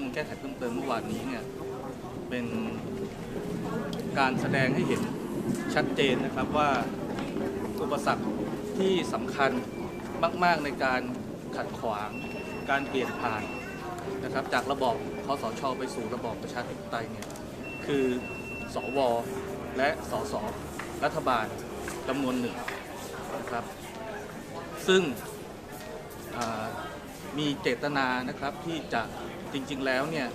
มูลแก้ไขเพิ่มเติมเมื่อวานนี้เนี่ยเป็นการแสดงให้เห็นชัดเจนนะครับว่าอุปสรรคที่สำคัญมาก ๆ ในการขัดขวางการเปลี่ยนผ่านนะครับจากระบอบคอสชไปสู่ระบอบประชาธิปไตยเนี่ยคือสวและสสรัฐบาลจำนวนหนึ่งนะครับ ซึ่งมีเจตนานะครับที่จะ จริงๆแล้วเนี่ย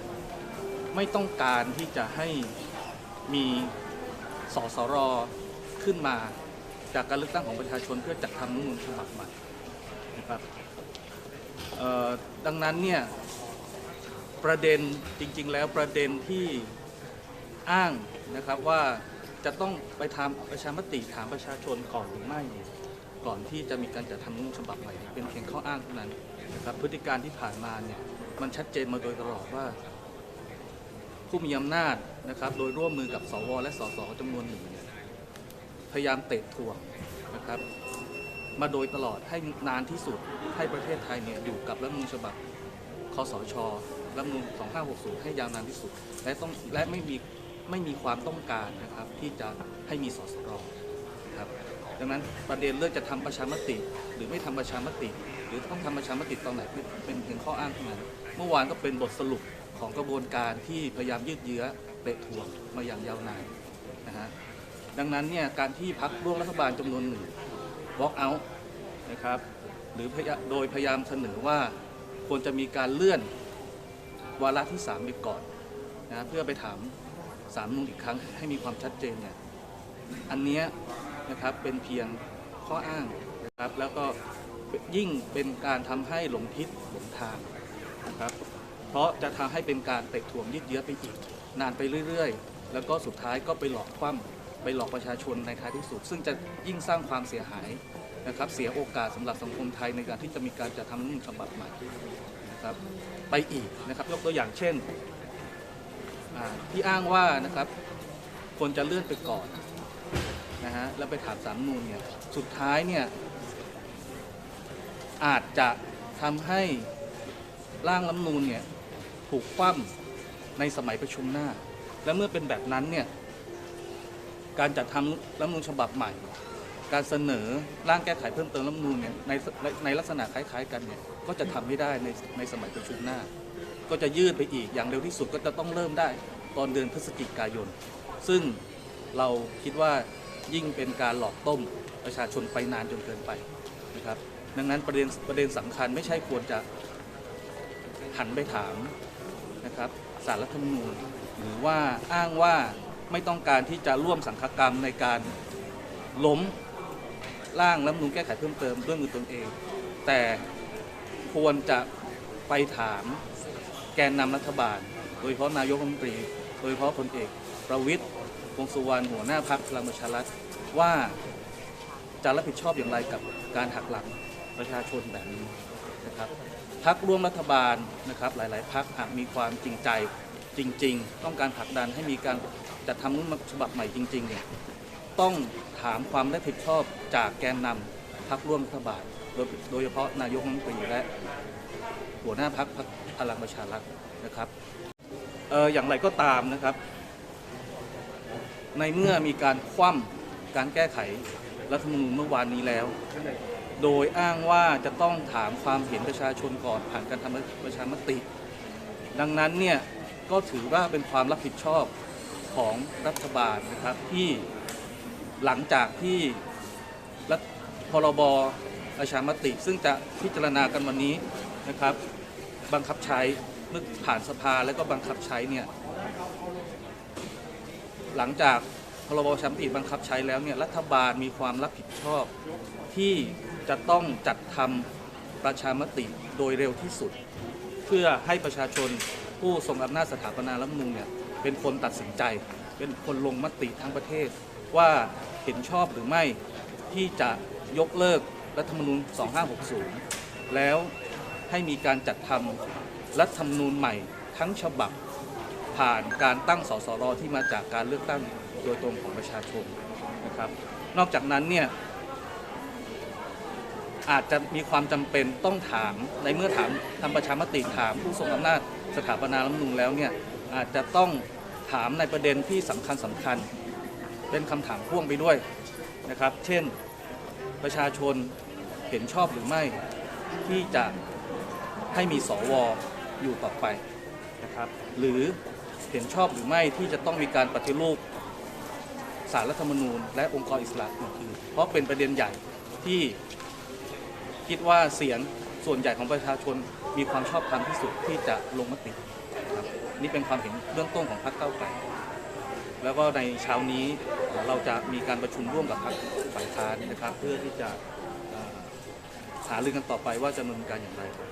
ไม่ต้องการที่จะให้มีสสรขึ้นมาจากการเลือกตั้งของประชาชนเพื่อจัดทำรัฐมนูญฉบับใหม่นะครับดังนั้นเนี่ยประเด็นจริง ๆ แล้วประเด็นที่อ้างนะครับว่าจะต้องไปทำประชามติถามประชาชนก่อนหรือไม่ ก่อนที่จะมีการจัดทำรัฐมนูญฉบับใหม่เป็นเพียงข้ออ้างเท่านั้นนะครับพฤติการที่ผ่านมาเนี่ย มันชัดเจนมาโดยตลอดว่า ผู้มีอำนาจนะครับ โดยร่วมมือกับสวและสสจำนวนหนึ่งพยายามเตะถ่วงนะครับ มาโดยตลอดให้นานที่สุดให้ประเทศไทยเนี่ยอยู่กับรัฐมนูญฉบับคสชรัฐธรรมนูญ2560 ให้ยาวนานที่สุด และต้องและไม่มีไม่มีความต้องการนะครับ ที่จะให้มีสสรนะครับดังนั้นประเด็นเรื่องจะทำประชามติ หรือไม่ทำประชามติ หรือต้องทำประชามติตอนไหนเป็นเป็นเพียงข้ออ้างเท่านั้น เมื่อวานก็เป็นบทสรุปของกระบวนการที่พยายามยืดเยื้อเตะถ่วงมาอย่างยาวนานนะฮะดังนั้นเนี่ยการที่พักร่วมรัฐบาลจำนวนหนึ่ง walk out นะครับหรือโดยพยายามเสนอว่าควรจะมีการเลื่อนวาระที่ 3 ไปก่อนนะเพื่อไปถามสามนุนอีกครั้งให้มีความชัดเจนเนี่ยอันนี้นะครับเป็นเพียงข้ออ้างนะครับแล้วก็ยิ่งเป็นการทำให้หลงทิศหลงทาง นะครับเพราะจะทำให้เป็นการเตะถ่วงยืดเยื้อไปอีก นานไปเรื่อยๆ แล้วก็สุดท้ายก็ไปหลอกคว่ำไปหลอกประชาชนในท้ายที่สุด ซึ่งจะยิ่งสร้างความเสียหายนะครับเสียโอกาสสำหรับสังคมไทยในการที่จะมีการจัดทำรัฐธรรมนูญฉบับใหม่นะครับไปอีกนะครับยกตัวอย่างเช่นที่อ้างว่านะครับควรจะเลื่อนไปก่อนนะฮะแล้วไปถามสามนูนเนี่ยสุดท้ายเนี่ยอาจจะทำให้ ร่างรัฐธรรมนูญเนี่ยถูกคว่ำในสมัยประชุมหน้า และเมื่อเป็นแบบนั้นเนี่ยการจัดทำรัฐธรรมนูญฉบับใหม่ การเสนอร่างแก้ไขเพิ่มเติมรัฐธรรมนูญเนี่ยในในลักษณะคล้ายๆ กันเนี่ยก็จะทำไม่ได้ในในสมัยประชุมหน้า ก็จะยืดไปอีกอย่างเร็วที่สุดก็จะต้องเริ่มได้ตอนเดือนพฤศจิกายน ซึ่งเราคิดว่ายิ่งเป็นการหลอกต้มประชาชนไปนานจนเกินไปนะครับดังนั้นประเด็นประเด็นสำคัญไม่ใช่ควรจะ หันไปถามนะครับสารรัฐธรรมนูญหรือว่าอ้างว่าไม่ต้องการที่จะร่วมสังฆกรรมในการล้มร่างรัฐธรรมนูญแก้ไขเพิ่มเติมด้วยมือตนเอง แต่ควรจะไปถามแกนนำรัฐบาล โดยเฉพาะนายกรัฐมนตรี โดยเฉพาะพลเอก ประวิตยวงสุวรรณหัวหน้าพักพลังประชารัฐว่าจะรับผิดชอบอย่างไรกับการหักหลังประชาชนแบบนี้ นะครับพักร่วมรัฐบาลนะครับหลาย ๆ พักหากมีความจริงใจจริง ๆ ต้องการผลักดันให้มีการจัดทำรัฐมนูญฉบับใหม่จริง ๆ เนี่ยต้องถามความรับผิดชอบจากแกนนำพักร่วมรัฐบาลโดยโดยเฉพาะนายกรัฐมนตรีและหัวหน้าพักพลังประชารัฐนะครับเอออย่างไรก็ตามนะครับ ในเมื่อมีการคว่ำการแก้ไขรัฐธรรมนูญเมื่อวานนี้แล้ว โดยอ้างว่าจะต้องถามความเห็นประชาชนก่อนผ่านการทำประชามติ ดังนั้นเนี่ยก็ถือว่าเป็นความรับผิดชอบของรัฐบาลนะครับที่หลังจากที่รัฐพรบประชามติ ซึ่งจะพิจารณากันวันนี้นะครับ บังคับใช้เมื่อผ่านสภาแล้วก็บังคับใช้เนี่ยหลังจาก รบประชามติบังคับใช้แล้วเนี่ยรัฐบาลมีความรับผิดชอบที่จะต้องจัดทำประชามติโดยเร็วที่สุด เพื่อให้ประชาชนผู้ทรงอำนาจสถาปนารัฐธรรมนูญเนี่ยเป็นคนตัดสินใจ เป็นคนลงมติทั้งประเทศ ว่าเห็นชอบหรือไม่ที่จะยกเลิกรัฐธรรมนูญ 2560 แล้วให้มีการจัดทำรัฐธรรมนูญใหม่ทั้งฉบับผ่านการตั้งสสรที่มาจากการเลือกตั้ง โดยตรงของประชาชนนะครับ นอกจากนั้นเนี่ยอาจจะมีความจำเป็นต้องถามในเมื่อถามทำประชามติถามผู้ทรงอำนาจสถาปนารัฐมนูญแล้วเนี่ยอาจจะต้องถามในประเด็นที่สำคัญสำคัญ เป็นคำถามพ่วงไปด้วยนะครับ เช่นประชาชนเห็นชอบหรือไม่ที่จะให้มีสวอยู่ต่อไปนะครับ หรือเห็นชอบหรือไม่ที่จะต้องมีการปฏิรูป สารรัฐธรรมนูญ และองค์กรอิสระเพราะเป็นประเด็นใหญ่ที่คิดว่าเสียงส่วนใหญ่ของประชาชนมีความชอบธรรมที่สุดที่จะลงมตินะครับนี่เป็นความเห็นเบื้องต้นของพรรคเก้าไกลแล้วก็ในเช้านี้เราจะมีการประชุมร่วมกับพรรคฝ่ายค้านนะครับ เพื่อที่จะหารือกันต่อไปว่าจะดำเนินการอย่างไรครับ